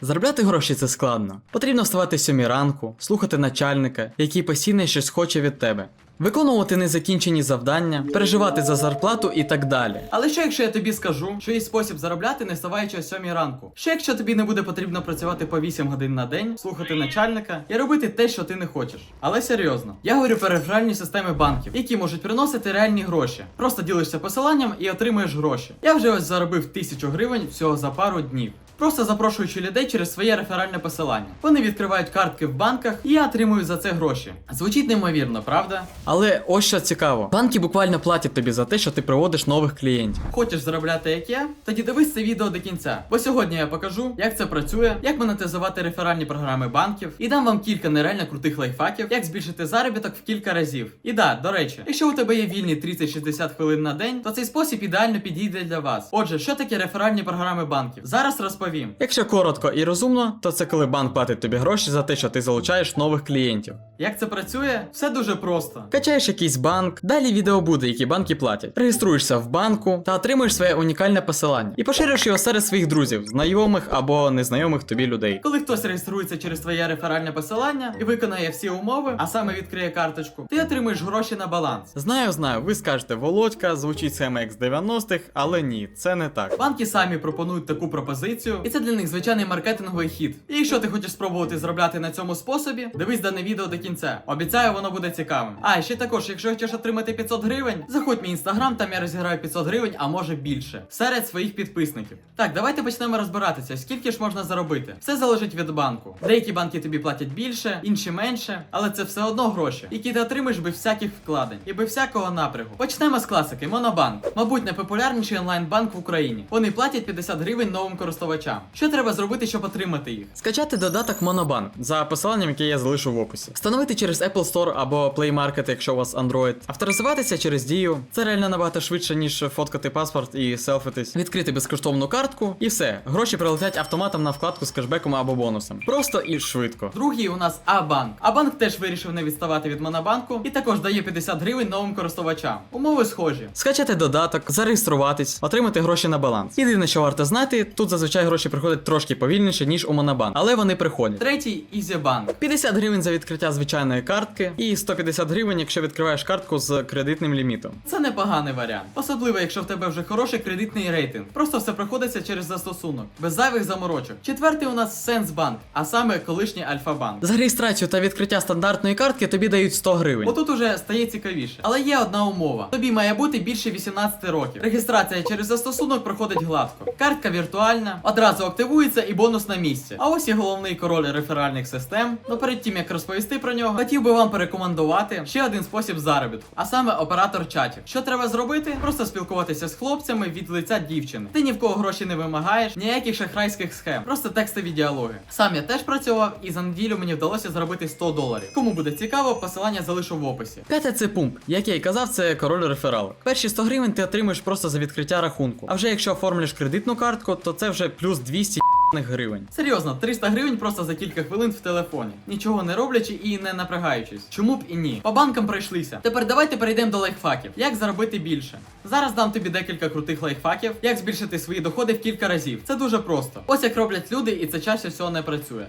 Заробляти гроші це складно. Потрібно вставати сьомій ранку, слухати начальника, який постійно щось хоче від тебе. Виконувати незакінчені завдання, переживати за зарплату і так далі. Але що якщо я тобі скажу, що є спосіб заробляти, не вставаючи о 7 ранку? Що якщо тобі не буде потрібно працювати по 8 годин на день, слухати начальника і робити те, що ти не хочеш? Але серйозно, я говорю про реферальні системи банків, які можуть приносити реальні гроші. Просто ділишся посиланням і отримуєш гроші. Я вже ось заробив тисячу гривень всього за пару днів. Просто запрошуючи людей через своє реферальне посилання. Вони відкривають картки в банках, і я отримую за це гроші. Звучить неймовірно, правда? Але ось що цікаво: банки буквально платять тобі за те, що ти приводиш нових клієнтів. Хочеш заробляти як я? Тоді дивись це відео до кінця. Бо сьогодні я покажу, як це працює, як монетизувати реферальні програми банків, і дам вам кілька нереально крутих лайфхаків, як збільшити заробіток в кілька разів. І да, до речі, якщо у тебе є вільні 30-60 хвилин на день, то цей спосіб ідеально підійде для вас. Отже, що таке реферальні програми банків? Зараз розповім. Якщо коротко і розумно, то це коли банк платить тобі гроші за те, що ти залучаєш нових клієнтів. Як це працює? Все дуже просто. Качаєш якийсь банк, далі відео буде, які банки платять. Реєструєшся в банку та отримуєш своє унікальне посилання і поширюєш його серед своїх друзів, знайомих або незнайомих тобі людей. Коли хтось реєструється через твоє реферальне посилання і виконає всі умови, а саме відкриє карточку, ти отримуєш гроші на баланс. Знаю, знаю, ви скажете, Володька, звучить схема як з 90-х, але ні, це не так. Банки самі пропонують таку пропозицію, і це для них звичайний маркетинговий хід. І якщо ти хочеш спробувати заробляти на цьому способі, дивись дане відео до кінця. Обіцяю, воно буде цікавим. А ще також, якщо хочеш отримати 500 гривень, заходь мій інстаграм, там я розіграю 500 гривень, а може більше. Серед своїх підписників. Так, давайте почнемо розбиратися, скільки ж можна заробити. Все залежить від банку. Деякі банки тобі платять більше, інші менше, але це все одно гроші, які ти отримаєш без всяких вкладень і без всякого напрягу. Почнемо з класики Монобанк. Мабуть, найпопулярніший онлайн-банк в Україні. Вони платять 50 гривень новим користувачам. Що треба зробити, щоб отримати їх? Скачати додаток Монобанк за посиланням, яке я залишу в описі. Встановити через Apple Store або Play Market, якщо у вас Android. Авторизуватися через дію. Це реально набагато швидше, ніж фоткати паспорт і селфитись. Відкрити безкоштовну картку і все. Гроші прилетять автоматом на вкладку з кешбеком або бонусом. Просто і швидко. Другий у нас А-банк. А-банк теж вирішив не відставати від Монобанку і також дає 50 гривень новим користувачам. Умови схожі. Скачати додаток, зареєструватись, отримати гроші на баланс. Єдине, що варто знати, тут зазвичай гроші приходять трошки повільніше, ніж у Монобанк, але вони приходять. Третій EasyBank. 50 гривень за відкриття звичайної картки і 150 гривень, якщо відкриваєш картку з кредитним лімітом. Це непоганий варіант. Особливо, якщо в тебе вже хороший кредитний рейтинг. Просто все проходиться через застосунок, без зайвих заморочок. Четвертий у нас Сенсбанк, а саме колишній Альфа-банк. За реєстрацію та відкриття стандартної картки тобі дають 100 гривень. Отут уже стає цікавіше. Але є одна умова: тобі має бути більше 18 років. Реєстрація через застосунок проходить гладко. Картка віртуальна, одразу активується і бонус на місці. А ось і головний король реферальних систем. Ну перед тим як розповісти про нього, хотів би вам порекомендувати ще один спосіб заробітку, а саме оператор чатів. Що треба зробити? Просто спілкуватися з хлопцями від лиця дівчини. Ти ні в кого гроші не вимагаєш, ніяких шахрайських схем, просто текстові діалоги. Сам я теж працював, і за неділю мені вдалося заробити 100 доларів. Кому буде цікаво, посилання залишу в описі. П'яте це пумп. Як я і казав, це король рефералок. Перші 100 гривень ти отримуєш просто за відкриття рахунку. А вже якщо оформлюєш кредитну картку, то це вже плюс 200 гривень. Серйозно, 300 гривень просто за кілька хвилин в телефоні, нічого не роблячи і не напрягаючись. Чому б і ні? По банкам пройшлися. Тепер давайте перейдемо до лайфхаків. Як заробити більше? Зараз дам тобі декілька крутих лайфхаків, як збільшити свої доходи в кілька разів. Це дуже просто. Ось як роблять люди, і це чаще всього не працює.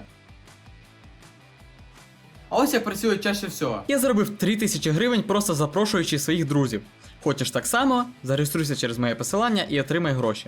А ось як працює чаще всього. Я заробив 3000 гривень, просто запрошуючи своїх друзів. Хочеш так само, зареєструйся через моє посилання і отримай гроші.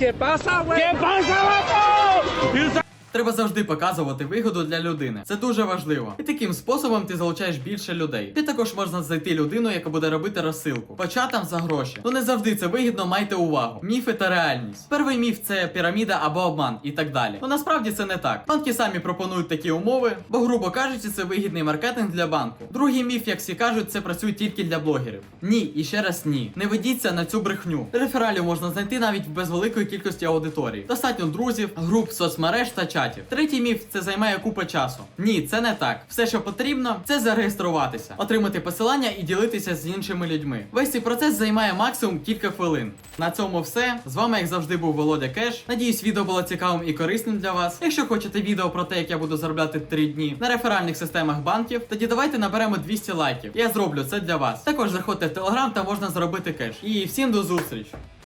¿Qué pasa, güey? ¿Qué pasa, vato? Треба завжди показувати вигоду для людини. Це дуже важливо. І таким способом ти залучаєш більше людей. Ти також можна знайти людину, яка буде робити розсилку. По чатам за гроші. Ну не завжди це вигідно, майте увагу. Міфи та реальність. Перший міф це піраміда або обман і так далі. Ну насправді це не так. Банки самі пропонують такі умови, бо, грубо кажучи, це вигідний маркетинг для банку. Другий міф, як всі кажуть, це працює тільки для блогерів. Ні, і ще раз ні. Не ведіться на цю брехню. Рефералів можна знайти навіть без великої кількості аудиторії. Достатньо друзів, груп, соцмереж та чатів. Третій міф це займає купа часу. Ні, це не так. Все, що потрібно, це зареєструватися, отримати посилання і ділитися з іншими людьми. Весь цей процес займає максимум кілька хвилин. На цьому все. З вами, як завжди, був Володя Кеш. Надіюсь, відео було цікавим і корисним для вас. Якщо хочете відео про те, як я буду заробляти 3 дні на реферальних системах банків, тоді давайте наберемо 200 лайків. Я зроблю це для вас. Також заходьте в телеграм, там можна заробити кеш. І всім до зустрічі!